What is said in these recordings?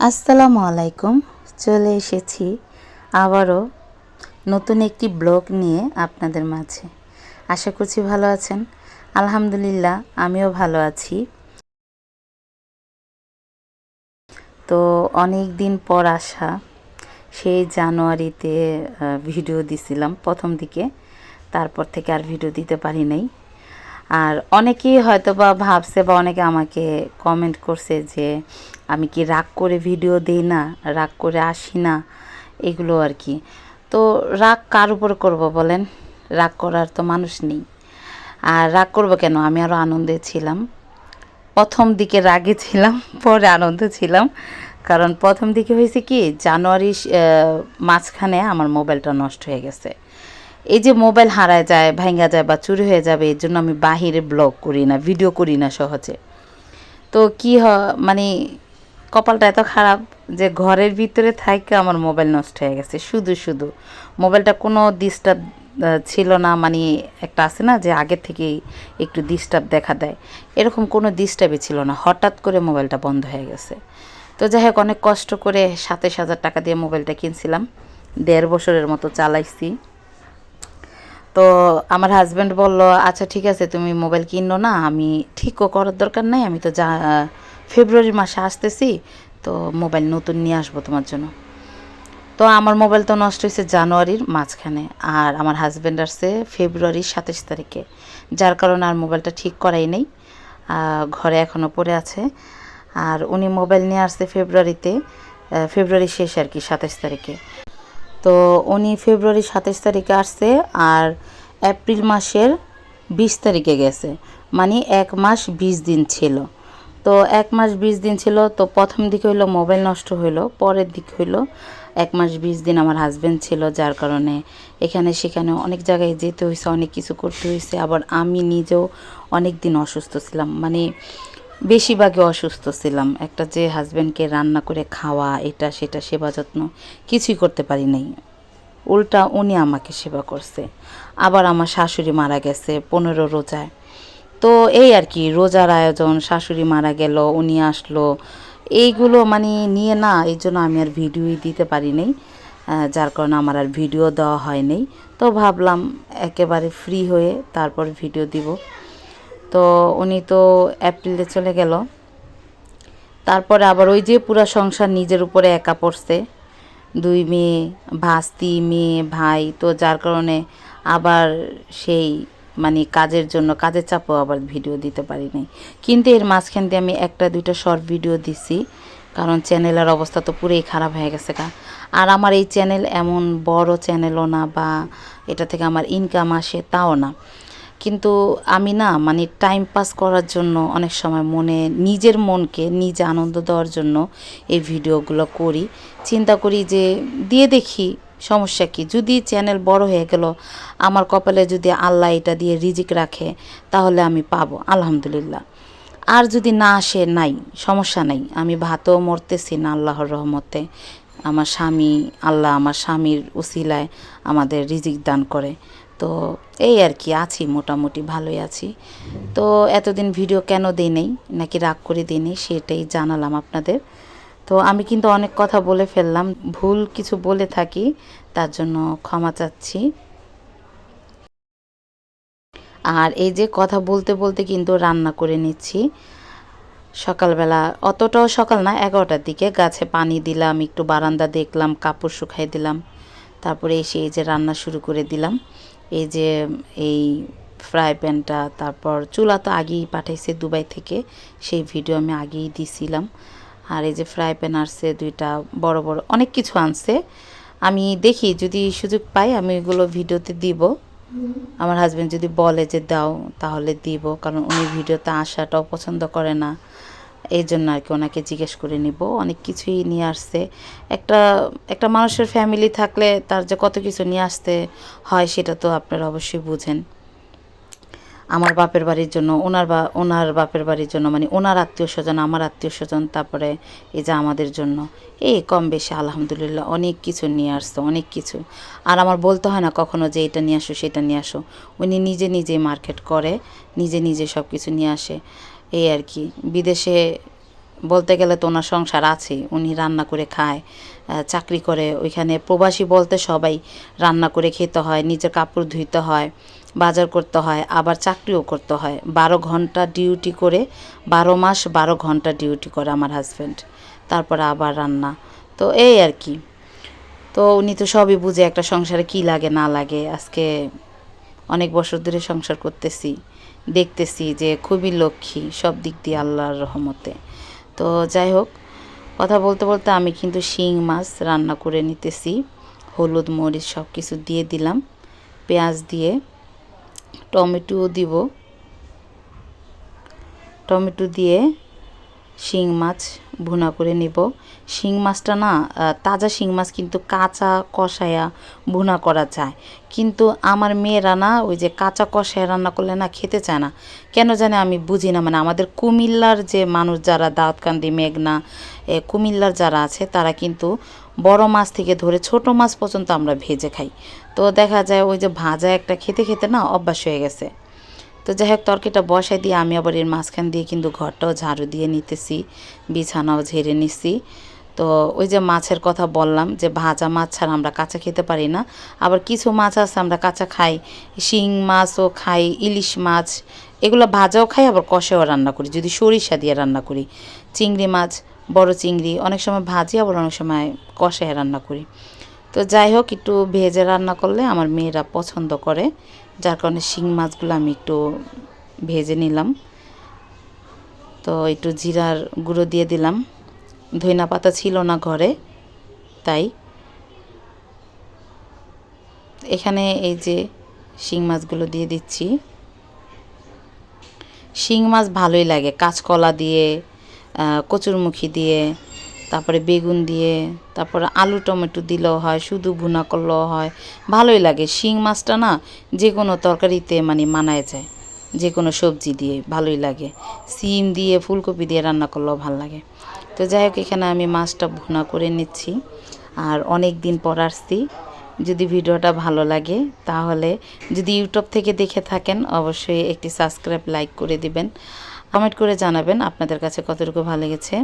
আসসালামু আলাইকুম, চলে এসেছি আবারও নতুন একটি ব্লগ নিয়ে আপনাদের মাঝে। আশা করছি ভালো আছেন। আলহামদুলিল্লাহ, আমিও ভালো আছি। তো অনেক দিন পর আসা, সেই জানুয়ারিতে ভিডিও দিছিলাম প্রথম দিকে, তারপর থেকে আর ভিডিও দিতে পারি নাই। আর অনেকেই হয়তো বা ভাবছে বা অনেকে আমাকে কমেন্ট করছে যে আমি কি রাগ করে ভিডিও দেই না, রাগ করে আসি না, এগুলো আর কি। তো রাগ কার উপর করব বলেন? রাগ করার তো মানুষ নেই। আর রাগ করব কেন? আমি আরও আনন্দে ছিলাম। প্রথম দিকে রাগে ছিলাম, পরে আনন্দে ছিলাম। কারণ প্রথম দিকে হয়েছে কি, জানুয়ারি মাঝখানে আমার মোবাইলটা নষ্ট হয়ে গেছে। এই যে মোবাইল হারায় যায় ভাঙ্গা যায় বা চুরি হয়ে যাবে এর জন্য আমি বাহিরে ব্লগ করি না ভিডিও করি না সহজে। তো কি মানে কপালটা এত খারাপ যে ঘরের ভিতরে থাইকে আমার মোবাইল নষ্ট হয়ে গেছে, শুধু শুধু। মোবাইলটা কোনো ডিস্টার্ব ছিল না মানে একটা আছে না যে আগে থেকেই একটু ডিস্টার্ব দেখা দেয়। এরকম কোনো ডিস্টার্বই ছিল না, হঠাৎ করে মোবাইলটা বন্ধ হয়ে গেছে। তো যাই হোক, অনেক কষ্ট করে সাতাশ হাজার টাকা দিয়ে মোবাইলটা কিনছিলাম, দেড় বছরের মতো চালাইছি। তো আমার হাজব্যান্ড বলল আচ্ছা ঠিক আছে, তুমি মোবাইল কিনো না, আমি ঠিকও করার দরকার নাই, আমি তো যা ফেব্রুয়ারি মাসে আসতেছি, তো মোবাইল নতুন নিয়ে আসব তোমার জন্য। তো আমার মোবাইল তো নষ্ট হয়েছে জানুয়ারির মাঝখানে, আর আমার হাজব্যান্ড আসছে ফেব্রুয়ারির সাতাশ তারিখে, যার কারণে আর মোবাইলটা ঠিক করাই নেই ঘরে এখনও পড়ে আছে। আর উনি মোবাইল নিয়ে আসছে ফেব্রুয়ারিতে ফেব্রুয়ারি শেষ আর কি, সাতাশ তারিখে। তো উনি ফেব্রুয়ারি সাতাশ তারিখে আসছে, আর এপ্রিল মাসের বিশ তারিখে গেছে মানে এক মাস বিশ দিন ছিল। তো এক মাস বিশ দিন ছিল, তো প্রথম দিকে হইল মোবাইল নষ্ট হইল, পরের দিক হইল এক মাস বিশ দিন আমার হাজব্যান্ড ছিল, যার কারণে এখানে সেখানে অনেক জায়গায় যেতে হয়েছে অনেক কিছু করতে হয়েছে আবার আমি নিজেও অনেক দিন অসুস্থ ছিলাম মানে বেশিরভাগই অসুস্থ ছিলাম। একটা যে হাজব্যান্ডকে রান্না করে খাওয়া, এটা সেটা সেবা যত্ন কিছুই করতে পারি নাই। উল্টা উনি আমাকে সেবা করছে। আবার আমার শাশুড়ি মারা গেছে পনেরো রোজায়। তো এই আর কি, রোজার আয়োজন, শাশুড়ি মারা গেল, উনি আসলো, এইগুলো মানে নিয়ে না, এই জন্য আমি আর ভিডিওই দিতে পারি নাই যার কারণে আমার আর ভিডিও দেওয়া হয়নি তো ভাবলাম একেবারে ফ্রি হয়ে তারপর ভিডিও দিব। তো উনি তো অ্যাপ্রিলে চলে গেল। তারপরে আবার ওই যে পুরা সংসার নিজের উপরে একা পড়ছে, দুই মেয়ে, ভাস্তি, মেয়ে, ভাই, তো যার কারণে আবার সেই মানে কাজের জন্য, কাজের চাপও আবার ভিডিও দিতে পারি নাই। কিন্তু এর মাঝখান দিয়ে আমি একটা, দুইটা শর্ট ভিডিও দিছি। কারণ চ্যানেলের অবস্থা তো পুরোই খারাপ হয়ে গেছে কা আর আমার এই চ্যানেল এমন বড় চ্যানেলও না বা এটা থেকে আমার ইনকাম আসে তাও না। কিন্তু আমি না মানে টাইম পাস করার জন্য অনেক সময় মনে, নিজের মনকে, নিজে আনন্দ দেওয়ার জন্য এই ভিডিওগুলো করি। চিন্তা করি যে, দিয়ে দেখি সমস্যা কি? যদি চ্যানেল বড় হয়ে গেল, আমার কপালে যদি আল্লাহ এটা দিয়ে রিজিক রাখে, তাহলে আমি পাবো, আলহামদুলিল্লাহ। আর যদি না আসে, নাই, সমস্যা নাই, আমি ভাতও মরতেছি না আল্লাহর রহমতে। আমার স্বামী, আল্লাহ আমার স্বামীর উসিলায় আমাদের রিজিক দান করে। তো এই আর কি, আছি, মোটামুটি ভালোই আছি। তো এতদিন ভিডিও কেন দিই নেই, নাকি রাগ করে দিই নেই, সেটাই জানালাম আপনাদের। তো আমি কিন্তু অনেক কথা বলে ফেললাম, ভুল কিছু বলে থাকি, তার জন্য ক্ষমা চাচ্ছি। আর এই যে কথা বলতে বলতে কিন্তু রান্না করে নিচ্ছি। সকালবেলা, অতটাও সকাল না, এগারোটার দিকে গাছে পানি দিলাম, একটু বারান্দা দেখলাম, কাপড় শুকাই দিলাম। তারপরে এসে এই যে রান্না শুরু করে দিলাম। এই যে এই ফ্রাই প্যানটা, তারপর চুলা তো আগেই পাঠাইছে দুবাই থেকে, সেই ভিডিও আমি আগেই দিছিলাম। আর এই যে ফ্রাই প্যান আসছে দুইটা বড় বড় অনেক কিছু আনছে। আমি দেখি, যদি সুযোগ পাই আমি এগুলো ভিডিওতে দিব। আমার হাজব্যান্ড যদি বলে যে দাও, তাহলে দিব, কারণ উনি ভিডিওতে আসাটাও পছন্দ করে না। এই জন্য আর কি ওনাকে জিজ্ঞেস করে নিব। অনেক কিছুই নিয়ে আসছে। একটা একটা মানুষের ফ্যামিলি থাকলে তার যে কত কিছু নিয়ে আসতে হয়, সেটা তো আপনারা অবশ্যই বুঝেন। আমার বাপের বাড়ির জন্য, ওনার বা, ওনার বাপের বাড়ির জন্য মানে ওনার আত্মীয় স্বজন, আমার আত্মীয় স্বজন, তারপরে এই যে আমাদের জন্য। এই কম বেশি, আলহামদুলিল্লাহ, অনেক কিছু নিয়ে আসতো, অনেক কিছু। আর আমার বলতে হয় না কখনো যে এটা নিয়ে আসো, সেটা নিয়ে আসো। উনি নিজে নিজেই মার্কেট করে, নিজে নিজে সব কিছু নিয়ে আসে। এই আর কি। বিদেশে বলতে গেলে তো ওনার সংসার আছে উনি রান্না করে খায় চাকরি করে। ওইখানে প্রবাসী বলতে সবাই রান্না করে খেতে হয়, নিজের কাপড় ধুইতে হয়। বাজার করতে হয়, আবার চাকরিও করতে হয়। বারো ঘণ্টা ডিউটি করে, বারো মাস বারো ঘণ্টা ডিউটি করে আমার হাজব্যান্ড তারপরে আবার রান্না। তো এই আর কি। তো উনি তো সবই বুঝে একটা সংসারে কি লাগে, না লাগে। আজকে অনেক বছর ধরে সংসার করতেছি, দেখতেছি যে খুবই লক্ষ্মী, সব দিক দিয়ে আল্লাহর রহমতে। তো যাই হোক, কথা বলতে বলতে আমি কিন্তু শিং মাছ রান্না করে নিতেছি। হলুদ, মরিচ সব কিছু দিয়ে দিলাম। পেঁয়াজ দিয়ে টমেটোও দিব। টমেটো দিয়ে শিং মাছ ভুনা করে নিব। শিং মাছটা না তাজা শিং মাছ কিন্তু কাঁচা কষায়া ভুনা করা যায়। কিন্তু আমার মেয়েরা না, ওই যে কাঁচা কষায়া রান্না করলে না খেতে চায় না। কেন জানে আমি বুঝি না মানে আমাদের কুমিল্লার যে মানুষ যারা, দাউদকান্দি, মেঘনা কুমিল্লার যারা আছে, তারা কিন্তু বড় মাছ থেকে ধরে ছোট মাছ পর্যন্ত আমরা ভেজে খাই। তো দেখা যায় ওই যে ভাজা একটা খেতে খেতে না অভ্যাস হয়ে গেছে। তো যাই হোক তরকারিটা বসাই দিয়ে আমি আবার এর মাঝখান দিয়ে কিন্তু ঘরটাও ঝাড়ু দিয়ে নিতেছি, বিছানাও ঝেড়ে নিছি। তো ওই যে মাছের কথা বললাম যে ভাজা মাছ ছাড়া আমরা কাঁচা খেতে পারি না, আবার কিছু মাছ আছে আমরা কাঁচা খাই, শিং মাছও খাই, ইলিশ মাছ, এগুলো ভাজাও খাই, আবার কষেও রান্না করি, যদি সরিষা দিয়ে রান্না করি। চিংড়ি মাছ, বড় চিংড়ি, অনেক সময় ভাজি, আবার অনেক সময় কষায় রান্না করি। তো যাই হোক, একটু ভেজে রান্না করলে আমার মেয়েরা পছন্দ করে। যার কারণে শিং মাছগুলো আমি একটু ভেজে নিলাম। তো একটু জিরার গুঁড়ো দিয়ে দিলাম। ধইনা পাতা ছিল না ঘরে, তাই। এখানে এই যে শিং মাছগুলো দিয়ে দিচ্ছি। শিং মাছ ভালোই লাগে। কাঁচকলা দিয়ে কচুরমুখী দিয়ে তারপরে বেগুন দিয়ে, তারপরে আলু টমেটো দিলেও হয়, শুধু ভুনা করলেও হয়। ভালোই লাগে। শিং মাছটা না যে কোনো তরকারিতে মানে মানায় যায়। যে কোনো সবজি দিয়ে ভালোই লাগে। সিম দিয়ে, ফুলকপি দিয়ে রান্না করলেও ভালো লাগে। তো যাই হোক, এখানে আমি মাছটা ভুনা করে নিচ্ছি। আর অনেক দিন পর আসছি। যদি ভিডিওটা ভালো লাগে, তাহলে যদি ইউটিউব থেকে দেখে থাকেন, অবশ্যই একটি সাবস্ক্রাইব, লাইক করে দিবেন। কমেন্ট করে জানাবেন আপনাদের কাছে কতটুকু ভালো লেগেছে।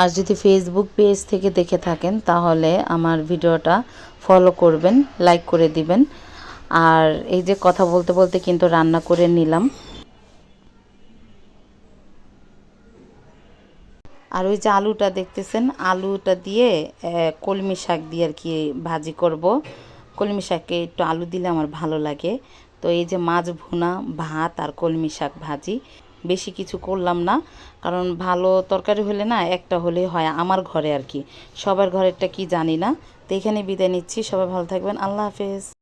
আর যদি ফেসবুক পেজ থেকে দেখে থাকেন, তাহলে আমার ভিডিওটা ফলো করবেন লাইক করে দিবেন। আর এই যে কথা বলতে বলতে কিন্তু রান্না করে নিলাম। আর ওই যে আলুটা দেখতেছেন, আলুটা দিয়ে কলমি শাক দিয়ে আর কি ভাজি করব। কলমি শাকে একটু আলু দিলে আমার ভালো লাগে। তো এই যে মাছ ভুনা, ভাত আর কলমি শাক ভাজি। বেশি কিছু করলাম না। কারণ ভালো তরকারি হলে না, একটা হলেই হয় আমার ঘরে আর কি। সবার ঘরেরটা কি জানি না। তো এখানে বিদায় নিচ্ছি। সবাই ভালো থাকবেন। আল্লাহ হাফেজ।